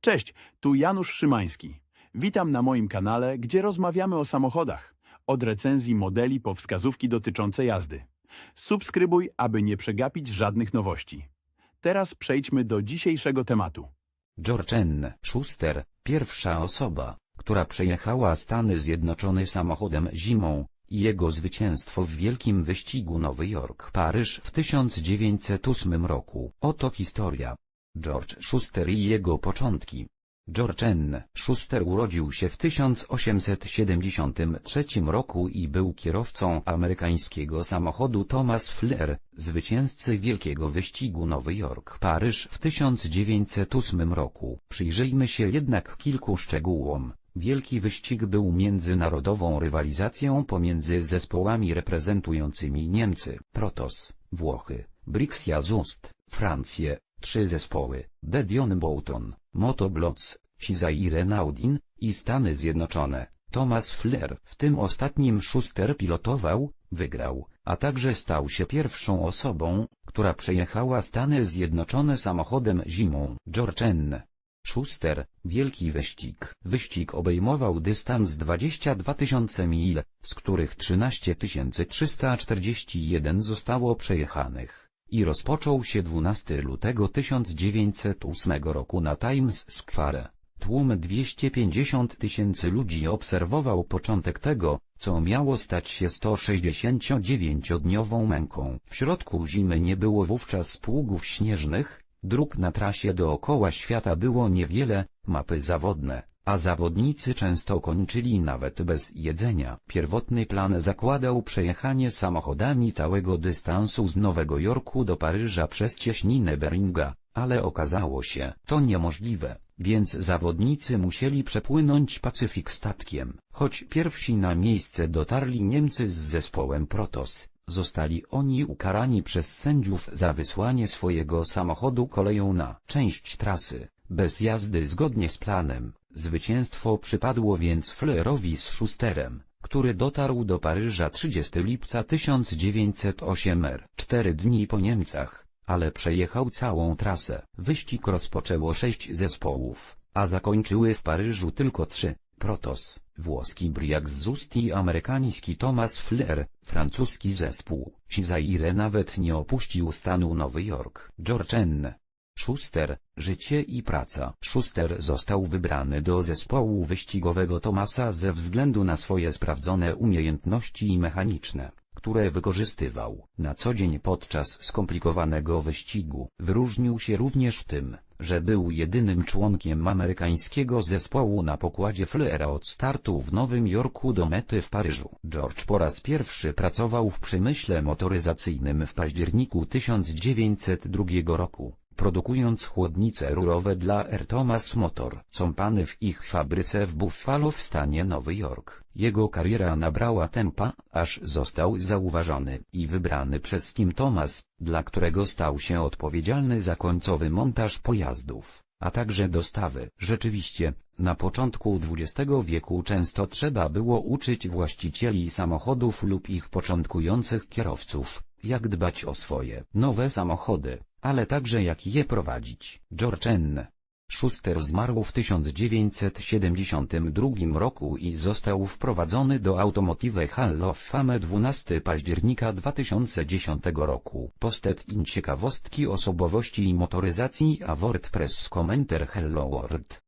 Cześć, tu Janusz Szymański. Witam na moim kanale, gdzie rozmawiamy o samochodach. Od recenzji modeli po wskazówki dotyczące jazdy. Subskrybuj, aby nie przegapić żadnych nowości. Teraz przejdźmy do dzisiejszego tematu. George N. Schuster, pierwsza osoba, która przejechała Stany Zjednoczone samochodem zimą, i jego zwycięstwo w wielkim wyścigu Nowy Jork-Paryż w 1908 roku. Oto historia. George Schuster i jego początki. George N. Schuster urodził się w 1873 roku i był kierowcą amerykańskiego samochodu Thomas Flair, zwycięzcy wielkiego wyścigu Nowy Jork-Paryż w 1908 roku. Przyjrzyjmy się jednak kilku szczegółom. Wielki wyścig był międzynarodową rywalizacją pomiędzy zespołami reprezentującymi Niemcy, Protos, Włochy, Brixia Zust, Francję, trzy zespoły, The Dion Boughton, Motoblots, Sisai Renaudin i Stany Zjednoczone. Thomas Flair, w tym ostatnim Schuster pilotował, wygrał, a także stał się pierwszą osobą, która przejechała Stany Zjednoczone samochodem zimą. George N. Schuster, wielki wyścig. Wyścig obejmował dystans 22 tysiące mil, z których 13 341 zostało przejechanych, i rozpoczął się 12 lutego 1908 roku na Times Square. Tłum 250 tysięcy ludzi obserwował początek tego, co miało stać się 169-dniową męką. W środku zimy nie było wówczas pługów śnieżnych, dróg na trasie dookoła świata było niewiele, mapy zawodne, a zawodnicy często kończyli nawet bez jedzenia. Pierwotny plan zakładał przejechanie samochodami całego dystansu z Nowego Jorku do Paryża przez cieśninę Beringa, ale okazało się to niemożliwe, więc zawodnicy musieli przepłynąć Pacyfik statkiem. Choć pierwsi na miejsce dotarli Niemcy z zespołem Protos, zostali oni ukarani przez sędziów za wysłanie swojego samochodu koleją na część trasy, bez jazdy zgodnie z planem. Zwycięstwo przypadło więc Fleurowi z Schusterem, który dotarł do Paryża 30 lipca 1908 r. Cztery dni po Niemcach, ale przejechał całą trasę. Wyścig rozpoczęło sześć zespołów, a zakończyły w Paryżu tylko trzy. Protos, włoski Briac Zust i amerykański Thomas Flair, francuski zespół. Cizaire nawet nie opuścił stanu Nowy Jork. George N. Schuster, życie i praca. Schuster został wybrany do zespołu wyścigowego Thomasa ze względu na swoje sprawdzone umiejętności mechaniczne, które wykorzystywał na co dzień podczas skomplikowanego wyścigu. Wyróżnił się również tym, że był jedynym członkiem amerykańskiego zespołu na pokładzie Flaira od startu w Nowym Jorku do mety w Paryżu. George po raz pierwszy pracował w przemyśle motoryzacyjnym w październiku 1902 roku produkując chłodnice rurowe dla Air Thomas Motor, company w ich fabryce w Buffalo w stanie Nowy Jork. Jego kariera nabrała tempa, aż został zauważony i wybrany przez Tim Thomas, dla którego stał się odpowiedzialny za końcowy montaż pojazdów, a także dostawy. Rzeczywiście, na początku XX wieku często trzeba było uczyć właścicieli samochodów lub ich początkujących kierowców, jak dbać o swoje nowe samochody ale także jak je prowadzić. George N. Schuster zmarł w 1972 roku i został wprowadzony do Automotive Hall of Fame 12 października 2010 roku. Postet in ciekawostki osobowości i motoryzacji a WordPress komentar Hello World.